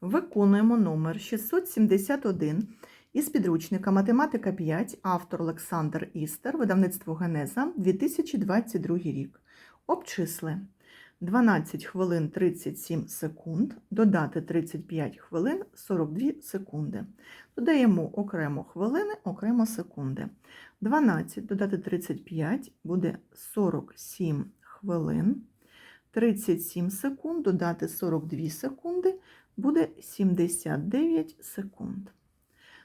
Виконуємо номер 671 із підручника Математика 5, автор Олександр Істер, видавництво Генеза, 2022 рік. Обчисли 12 хвилин 37 секунд, додати 35 хвилин 42 секунди. Додаємо окремо хвилини, окремо секунди. 12 додати 35 буде 47 хвилин. 37 секунд додати 42 секунди буде 79 секунд.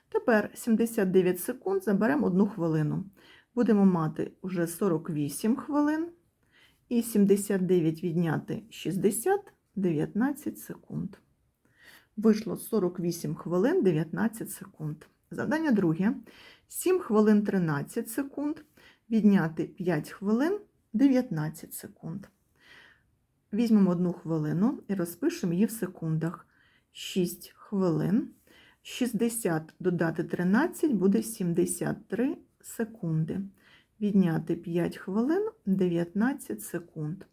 Тепер 79 секунд заберемо 1 хвилину. Будемо мати вже 48 хвилин. І 79 відняти 60 19 секунд. Вийшло 48 хвилин 19 секунд. Завдання друге. 7 хвилин 13 секунд. Відняти 5 хвилин 19 секунд. Візьмемо одну хвилину і розпишемо її в секундах. 6 хвилин. 60 додати 13 буде 73 секунди. Відняти 5 хвилин 19 секунд.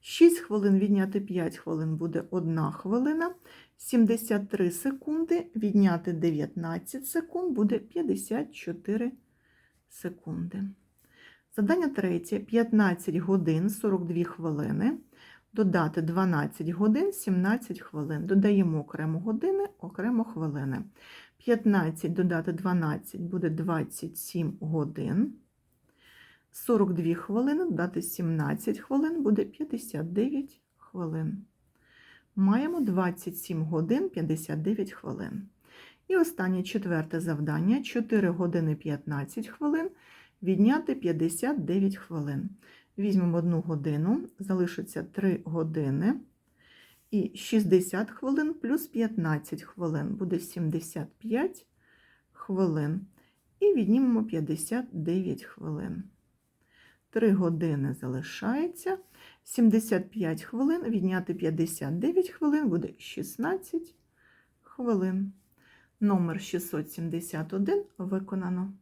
6 хвилин відняти 5 хвилин буде 1 хвилина. 73 секунди відняти 19 секунд буде 54 секунди. Завдання третє. 15 годин 42 хвилини. Додати 12 годин 17 хвилин. Додаємо окремо години, окремо хвилини. 15 додати 12 буде 27 годин. 42 хвилини додати 17 хвилин буде 59 хвилин. Маємо 27 годин 59 хвилин. І останнє четверте завдання 4 години 15 хвилин відняти 59 хвилин. Візьмемо 1 годину, залишиться 3 години. І 60 хвилин плюс 15 хвилин буде 75 хвилин. І віднімемо 59 хвилин. 3 години залишається. 75 хвилин, відняти 59 хвилин буде 16 хвилин. Номер 671 виконано.